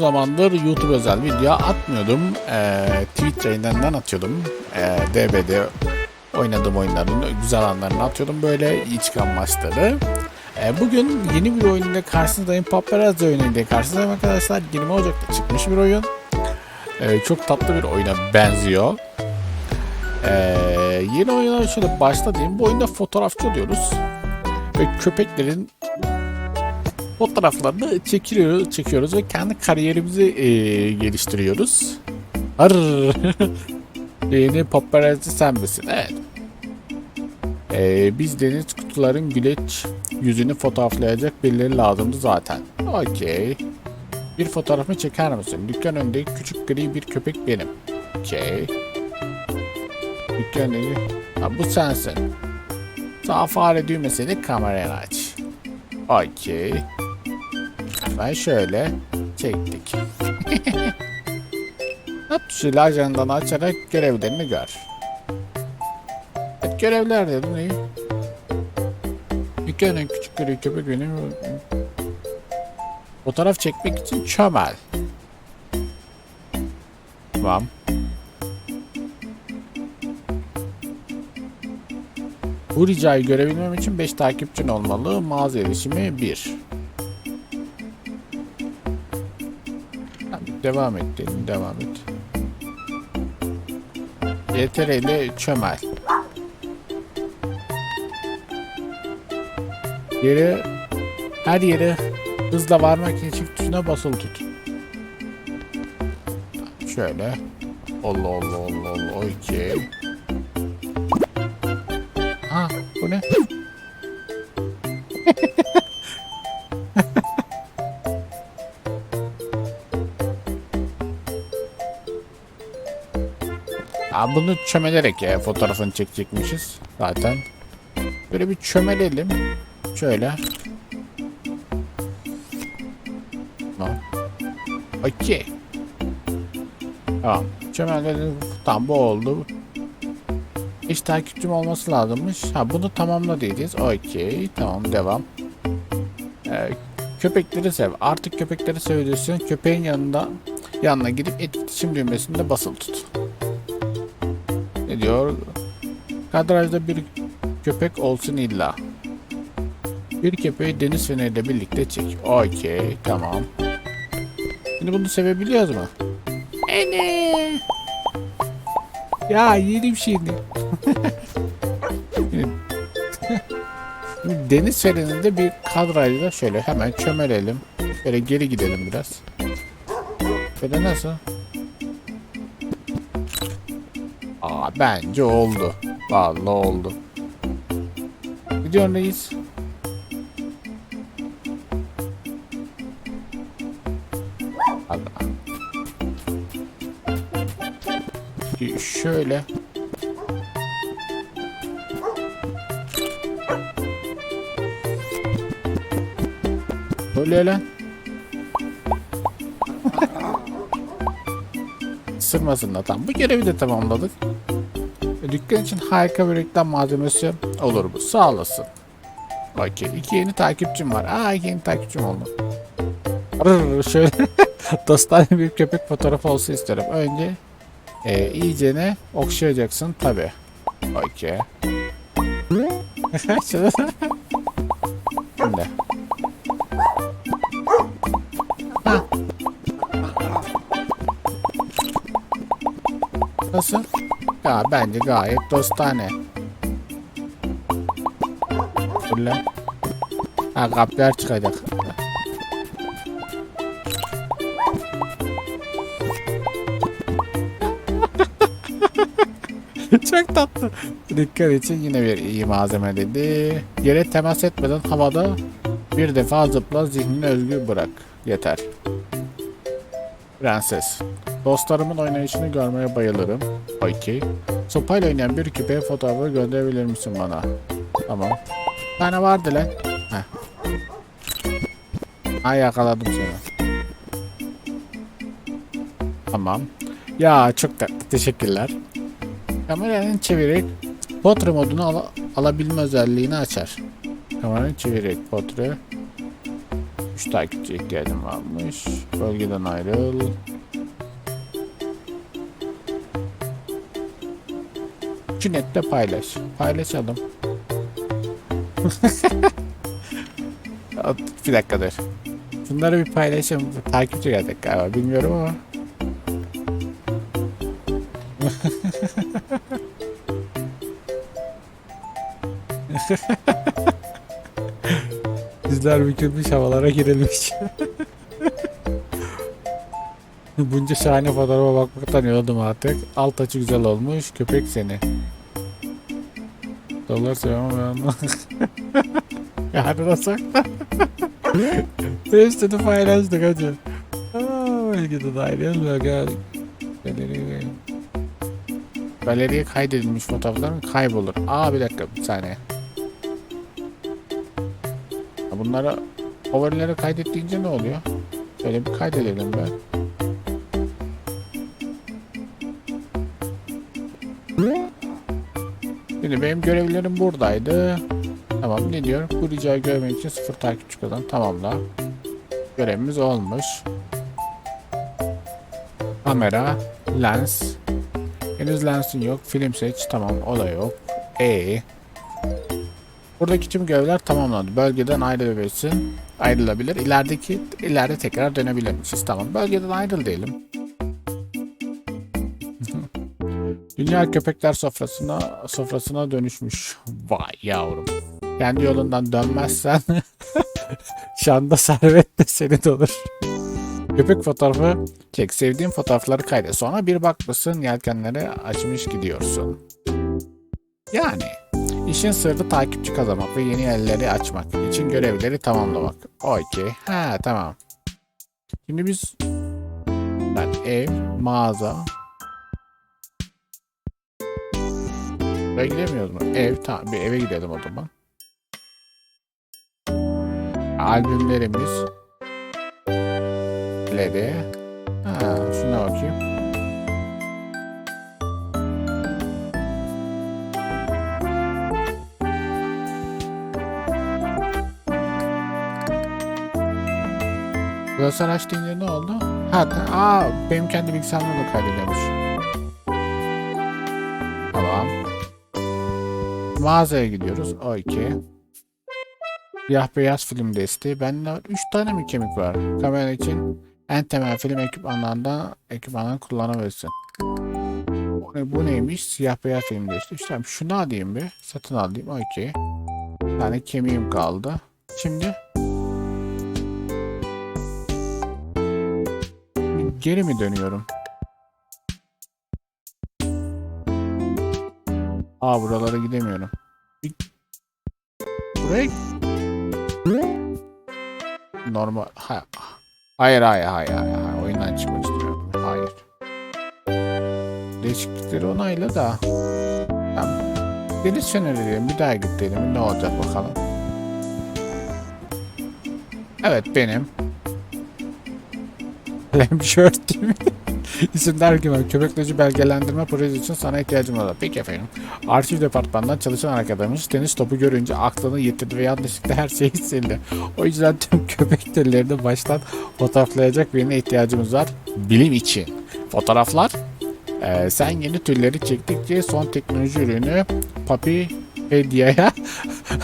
Zamandır YouTube özel video atmıyordum. Ee, Twitch yayınlarından atıyordum. Ee, DBD oynadığım oyunların güzel anlarını atıyordum. Böyle iyi çıkan maçları. Ee, bugün yeni bir oyunla karşınızdayım. Paparazzi oyunuyla karşınızdayım arkadaşlar. 20 Ocak'ta çıkmış bir oyun. Ee, çok tatlı bir oyuna benziyor. Ee, yeni oyuna şöyle başla diyeyim. Bu oyunda fotoğrafçı oluyoruz. Ve köpeklerin fotoğraflarını çekiyoruz, çekiyoruz ve kendi kariyerimizi e, geliştiriyoruz. Arr. Yeni paparazzi sen misin? Evet. E, biz deniz kutuların güleç yüzünü fotoğraflayacak birileri lazımdı zaten. Okey. Bir fotoğrafımı çeker misin? Dükkan önünde küçük gri bir köpek benim. Okey. Dükkan önünde... Ha, bu sensin. Sağ fare düğmesini kameraya aç. Okey. Ben şöyle çektik. Hop şöyle ajandanı açarak görevlerini gör. Evet görevler dedim iyi. Dükkanın küçük gri köpek benim. Fotoğraf çekmek için çömel. Tamam. Bu ricayı görebilmem için 5 takipçin olmalı. Mağaza erişimi 1. Devam et dedim, devam et. YTR ile çömel. Yere, her yere hızla varmak için çift tuşuna basılı tut. Şöyle. Allah Allah Allah Allah. Okey. Ha bu ne? Bunu çömelerek ya fotoğrafını çekecekmişiz zaten. Böyle bir çömelelim. Şöyle. Okey. Tamam. Çömeledim. Tamam bu oldu. Hiç takipçim olması lazımmış. Ha bunu tamamla diyeceğiz. Okey. Tamam devam. Ee, köpekleri sev. Artık köpekleri seviyorsun. Köpeğin yanında yanına gidip etkileşim düğmesinde basılı tut. Ne diyor? Kadrajda bir köpek olsun illa. Bir köpeği deniz feneriyle birlikte çek. Okey. Tamam. Şimdi bunu sevebiliyoruz mu? Ene. Ya yedim şimdi. Deniz fenerinde bir kadrajda şöyle hemen çömelelim. Şöyle geri gidelim biraz. Böyle nasıl? Bence oldu. Vallahi oldu. Gidiyor reis. Şöyle. Öyle lan. Isırmasın da tam. Bu görevi de tamamladık. Dükkan için harika bir reklam malzemesi olur bu. Sağ olasın. Okey. İki yeni takipçim var. Aa yeni takipçim oldu. Rrr, şöyle dostane bir köpek fotoğrafı olsun isterim. Önce e, iyicene okşayacaksın tabi. Okey. Şimdi. Nasıl? Ya bence gayet dostane. Böyle. Ha kaplar çıkacak. Çok tatlı. Dikkat için yine bir iyi malzeme dedi. Yere temas etmeden havada bir defa zıpla zihnini özgür bırak. Yeter. Prenses. Dostlarımın oynayışını görmeye bayılırım. Okey. Sopayla oynayan bir küpeye fotoğrafı gönderebilir misin bana? Tamam. Tane vardı lan. Heh. Ha yakaladım seni. Tamam. Ya çok tatlı. Teşekkürler. Kameranın çevirerek portre modunu ala- alabilme özelliğini açar. Kameranın çevirerek portre. 3 takipçi ihtiyacım varmış. Bölgeden ayrıl. Şu nette paylaş. Paylaşalım. bir dakika dur. Bunları bir paylaşalım. Takipçi geldik galiba. Bilmiyorum ama. Bizler bükülmüş havalara girilmiş. Bunca şahane fotoğrafa bakmaktan yoruldum artık. Alt açı güzel olmuş. Köpek seni. Dolar sevmem ben. Yani nasıl? Üstünü paylaştık hacı. Belki de dairel bölge. Galeri. Galeriye kaydedilmiş fotoğrafların kaybolur. Aa bir dakika bir saniye. Bunlara overlere kaydettiğince ne oluyor? Şöyle bir kaydedelim ben. Şimdi benim görevlerim buradaydı. Tamam ne diyor? Bu ricayı görmek için sıfır takipçi kazan. Tamamla. Görevimiz olmuş. Kamera, lens. Henüz lensin yok. Film seç. Tamam o da yok. E. Buradaki tüm görevler tamamlandı. Bölgeden ayrılabilirsin. Ayrılabilir. İlerideki ileride tekrar dönebilirmişiz. Tamam. Bölgeden ayrıl diyelim. Dünya köpekler sofrasına sofrasına dönüşmüş. Vay yavrum. Kendi yolundan dönmezsen şanda servet de senin olur. Köpek fotoğrafı çek. Sevdiğin fotoğrafları kaydet. Sonra bir bakmışsın yelkenleri açmış gidiyorsun. Yani işin sırrı takipçi kazanmak ve yeni elleri açmak için görevleri tamamlamak. Okey. Ha tamam. Şimdi biz ben ev, mağaza, Buraya gidemiyoruz mu? Ev, tamam bir eve gidelim o zaman. Albümlerimiz. Leri. Ha, şuna bakayım. Görsel aç deyince ne oldu? Ha, aa, benim kendi bilgisayarımda da kaydediyormuş. Mağazaya gidiyoruz. O iki. Siyah beyaz film desteği. Bende 3 tane mi kemik var? Kamera için en temel film ekipmanlarından ekipmanlarını kullanabilirsin. Bu, ne- bu neymiş? Siyah beyaz film desteği. İşte tamam, şunu alayım bir. Satın alayım. Okey. Bir tane kemiğim kaldı. Şimdi geri mi dönüyorum? Aa buralara gidemiyorum. Buraya normal ha, hayır hayır hayır hayır hayır oyundan çıkmak istiyorum. Hayır. Değişiklikleri onayla da. Tamam. Feneri diyelim. Bir daha git diyelim. Ne olacak bakalım. Evet benim. Lemşört değil mi? İsimler gibi köpekleci belgelendirme projesi için sana ihtiyacım var. Peki efendim. Arşiv departmanından çalışan arkadaşımız tenis topu görünce aklını yitirdi ve yanlışlıkla her şeyi sildi. O yüzden tüm köpek türlerini baştan fotoğraflayacak birine ihtiyacımız var. Bilim için. Fotoğraflar ee, sen yeni türleri çektikçe son teknoloji ürünü Papipedia'ya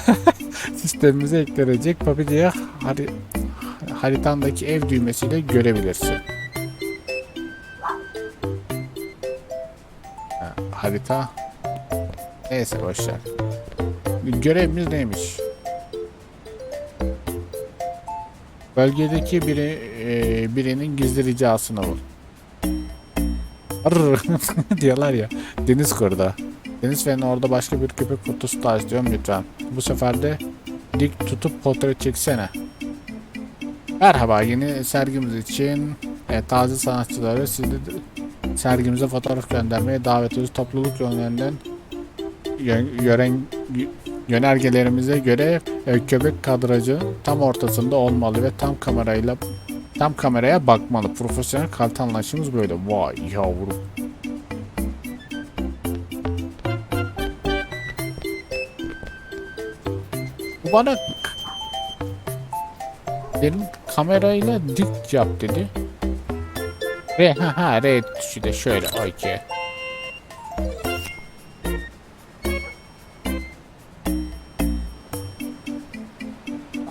sistemimize eklenecek. Papipedia hari, haritandaki ev düğmesiyle görebilirsin. Harita neyse boşver. Görevimiz neymiş? Bölgedeki biri e, birinin gizli ricasını bul. Diyorlar ya. Deniz kurda. Deniz fenerinin orada başka bir köpek fotosu daha istiyorum lütfen. Bu sefer de dik tutup portre çeksene. Merhaba yeni sergimiz için e, taze sanatçıları sizi de sergimize fotoğraf göndermeye davet ediyoruz. Topluluk yönlerinden yön, yören, yönergelerimize göre e, köpek kadrajı tam ortasında olmalı ve tam kamerayla tam kameraya bakmalı. Profesyonel kalite anlayışımız böyle. Vay yavrum. Bu bana Benim kamerayla dik yap dedi. R ha ha R tuşu da şöyle okey.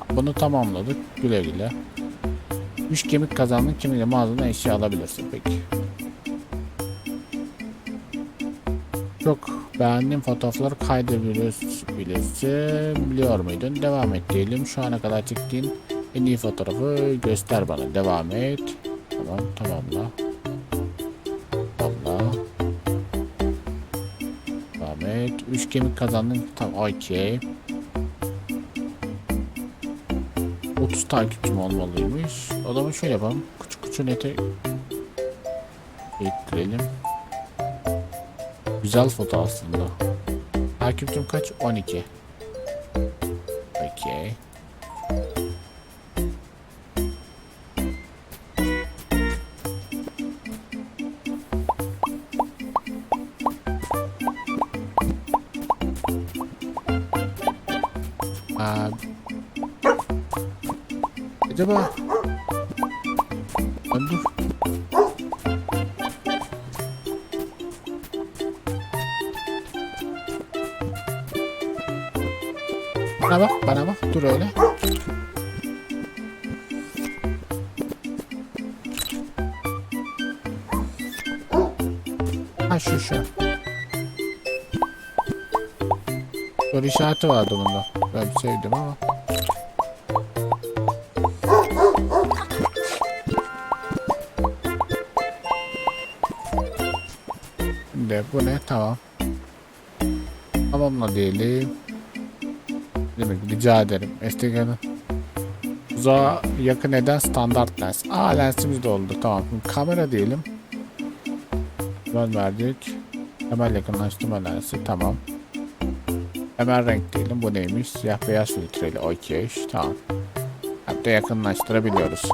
Bunu tamamladık. Güle güle. 3 kemik kazandın. Kimiyle mağazadan eşya alabilirsin. Peki. Çok beğendiğim fotoğrafları kaydediyorsun bilirsin. Biliyor muydun? Devam et diyelim. Şu ana kadar çektiğin en iyi fotoğrafı göster bana. Devam et. Tamam tamamla. Tamamla. Devam et. 3 kemik kazandın. Tamam okey. 30 takipçim olmalıymış. O zaman şöyle yapalım. Küçük küçük nete ekleyelim. Güzel foto aslında. Takipçim kaç? 12. acaba Lan dur. Bana bak, bana bak. Dur öyle. Ha şu şu. Soru işareti vardı bunda. Ben sevdim ama. Şimdi bu ne? Tamam. Tamamla diyelim. Demek rica ederim. Instagram'ı uzağa yakın eden standart lens. Aa lensimiz de oldu. Tamam. Kamera diyelim. Yön verdik. Hemen yakınlaştırma lensi. Tamam. Hemen renk diyelim. Bu neymiş? Siyah beyaz filtreli. Okey. Tamam. Hatta yakınlaştırabiliyoruz.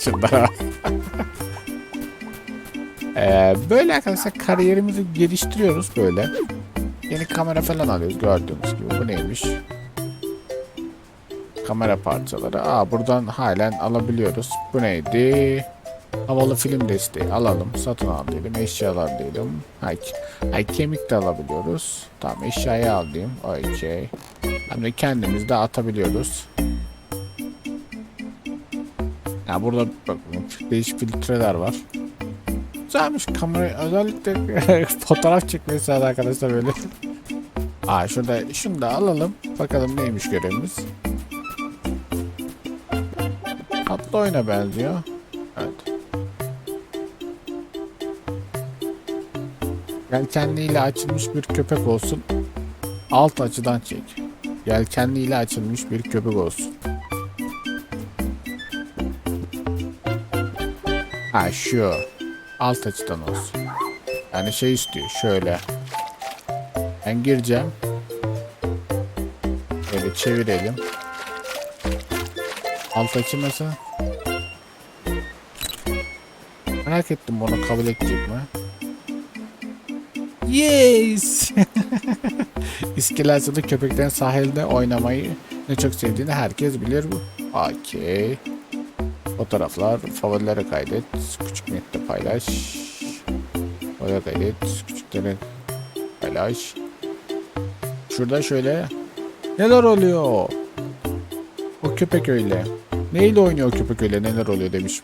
Şunlara bak. Ee, böyle arkadaşlar kariyerimizi geliştiriyoruz böyle. Yeni kamera falan alıyoruz gördüğünüz gibi. Bu neymiş? Kamera parçaları. Aa buradan halen alabiliyoruz. Bu neydi? Havalı film desteği alalım. Satın al diyelim. Eşyalar diyelim. Ay, ay kemik de alabiliyoruz. Tamam eşyayı al diyeyim. Okey. Hem de kendimiz de atabiliyoruz. Ya burada bak, değişik filtreler var. Güzelmiş kamera özellikle fotoğraf çekmeyi seven arkadaşlar böyle. Aa şurada şunu da alalım. Bakalım neymiş görevimiz. Tatlı oyuna benziyor. Evet. Yelkenliyle açılmış bir köpek olsun. Alt açıdan çek. Yelkenliyle açılmış bir köpek olsun. Ha şu. Alt açıdan olsun. Yani şey istiyor şöyle. Ben gireceğim. Böyle çevirelim. Alt açı nasıl? Merak ettim bunu kabul edecek mi? Yes! İskeleton'da köpeklerin sahilde oynamayı ne çok sevdiğini herkes bilir bu. Okey. Fotoğraflar, favorilere kaydet, küçük nette paylaş. Oraya kaydet, küçüklere paylaş. Şurada şöyle. Neler oluyor? O köpek öyle. Neyle oynuyor o köpek öyle neler oluyor demiş.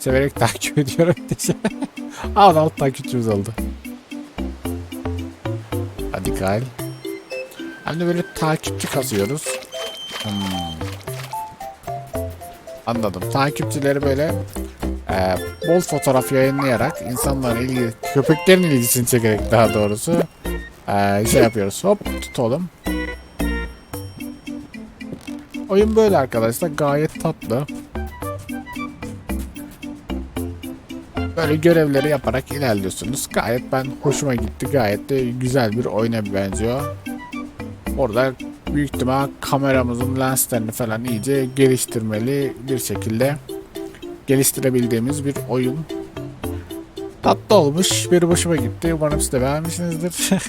Severek takip ediyorum. Aa alt takipçimiz oldu. Hadi kal. Hem de böyle takipçi kazıyoruz. Hmm. Anladım. Takipçileri böyle e, bol fotoğraf yayınlayarak insanların ilgi, köpeklerin ilgisini çekerek daha doğrusu e, şey yapıyoruz. Hop tutalım. Oyun böyle arkadaşlar. Gayet tatlı. Böyle görevleri yaparak ilerliyorsunuz. Gayet ben hoşuma gitti. Gayet de güzel bir oyuna benziyor. Orada büyük ihtimal kameramızın lenslerini falan iyice geliştirmeli bir şekilde geliştirebildiğimiz bir oyun. Tatlı olmuş. Bir hoşuma gitti. Umarım siz de beğenmişsinizdir.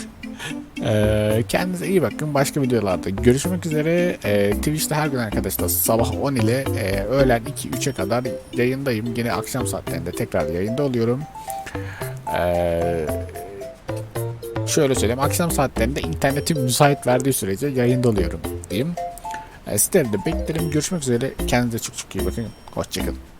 Ee, kendinize iyi bakın. Başka videolarda görüşmek üzere. Ee, Twitch'te her gün arkadaşlar sabah 10 ile e, öğlen 2-3'e kadar yayındayım. Yine akşam saatlerinde tekrar yayında oluyorum. Ee, şöyle söyleyeyim. Akşam saatlerinde internetim müsait verdiği sürece yayında oluyorum diyeyim. Ee, sizleri de beklerim. Görüşmek üzere. Kendinize çok çok iyi bakın. Hoşçakalın.